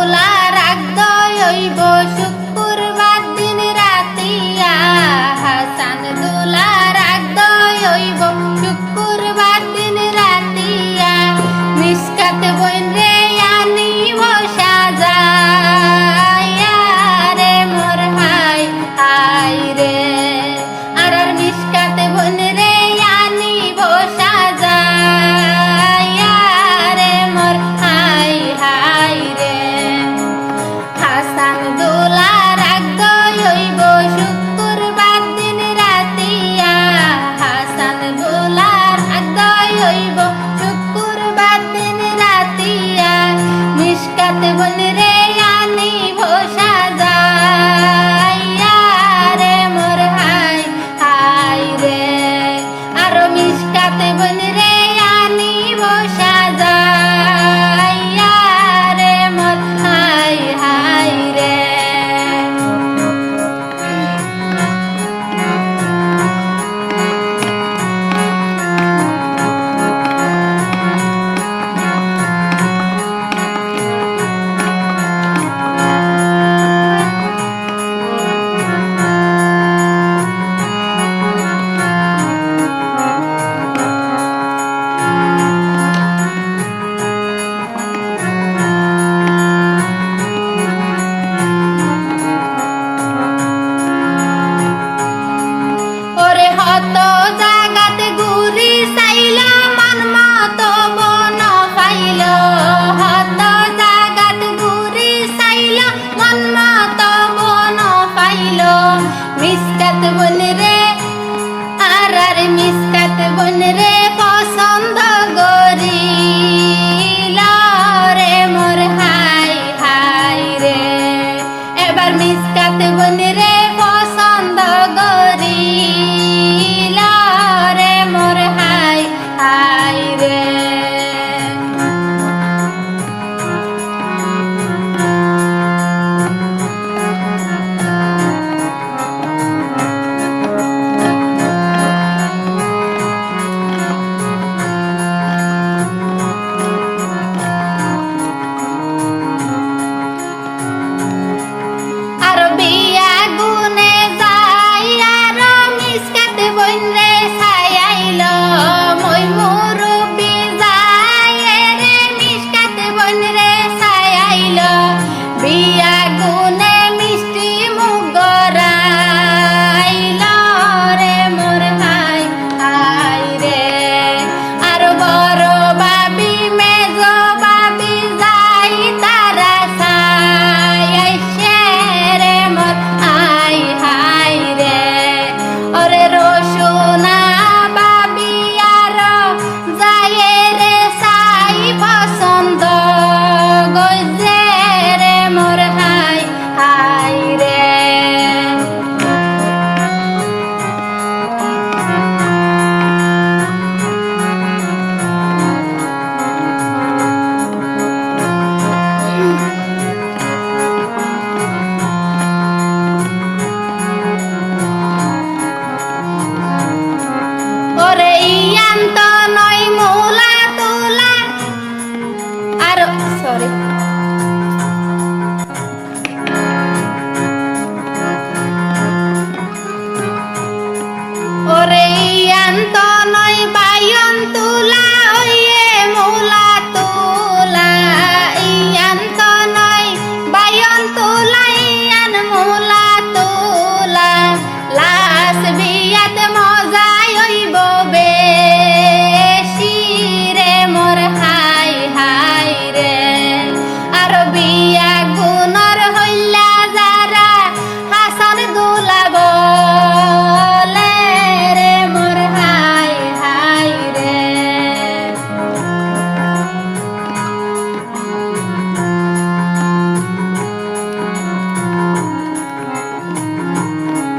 তোলা রাগ দয় সুখ হইব। শুক্রবার দিন রাতিয়া নিষ্কাতে বলে মিসকাত বোন রে আর আর মিসকাত বোন রে পছন্দ গরি sorry. Oh, Rey,